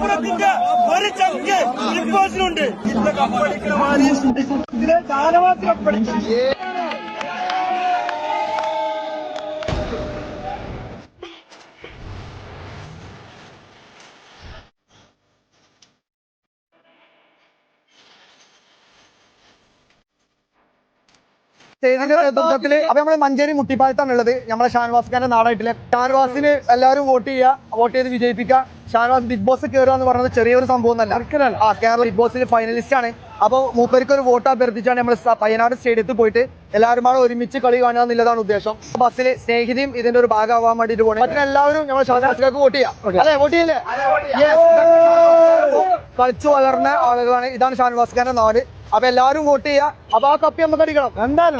മലപ്പുറത്തിന്റെ ഒരു ചങ്ക് ബിഗ് ബോസിനുണ്ട് ഇന്ന് കപ്പടിക്കുന്ന മാതിരി സ്റ്റേജിന്റെ അപ്പൊ നമ്മൾ മഞ്ചേരി മുട്ടിപ്പാലത്താണ് ഉള്ളത് നമ്മളെ ഷാൻവാസ് ഖാന്റെ നാടായിട്ടില്ലേ? ഷാൻവാസിന് എല്ലാവരും വോട്ട് ചെയ്യുക വോട്ട് ചെയ്ത് വിജയിപ്പിക്കുക ഷാൻവാസ് ബിഗ് ബോസ് കയറുക എന്ന് പറയുന്നത് ചെറിയൊരു സംഭവം അല്ല ആ കേരള ബിഗ് ബോസിന്റെ ഫൈനലിസ്റ്റ് ആണ്. അപ്പൊ മൂപ്പർക്ക് ഒരു വോട്ട് അഭ്യർത്ഥിച്ചാണ് നമ്മൾ പയ്യനാട് സ്റ്റേഡിയത്തിൽ പോയിട്ട് എല്ലാവരും കൂടെ ഒരുമിച്ച് കളി കാണുക എന്നുള്ളതാണ് ഉദ്ദേശം. ബസ്സിൽ സ്നേഹിതയും ഇതിന്റെ ഒരു ഭാഗമാവാൻ വേണ്ടിട്ട് പോകണം മറ്റെല്ലാവരും നമ്മൾ ഷാൻവാസിലേക്ക് വോട്ട് ചെയ്യാം. അല്ലെ? വോട്ട് ചെയ്യില്ലേ. കളിച്ചു വളർന്ന ആളുകളാണ്. ഇതാണ് ഷാൻവാസ് ഖാന്റെ നാട്. അപ്പൊ എല്ലാവരും വോട്ട് ചെയ്യുക. അപ്പൊ ആ കപ്പി നമുക്ക് അടിക്കണം. എന്തായാലും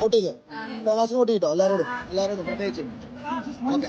ഷാൻവാസിന് വോട്ട് ഒട്ടിക്കിട്ടോ എല്ലാവരോടും എല്ലാവരോടും പ്രത്യേകിച്ച്. ഓക്കെ.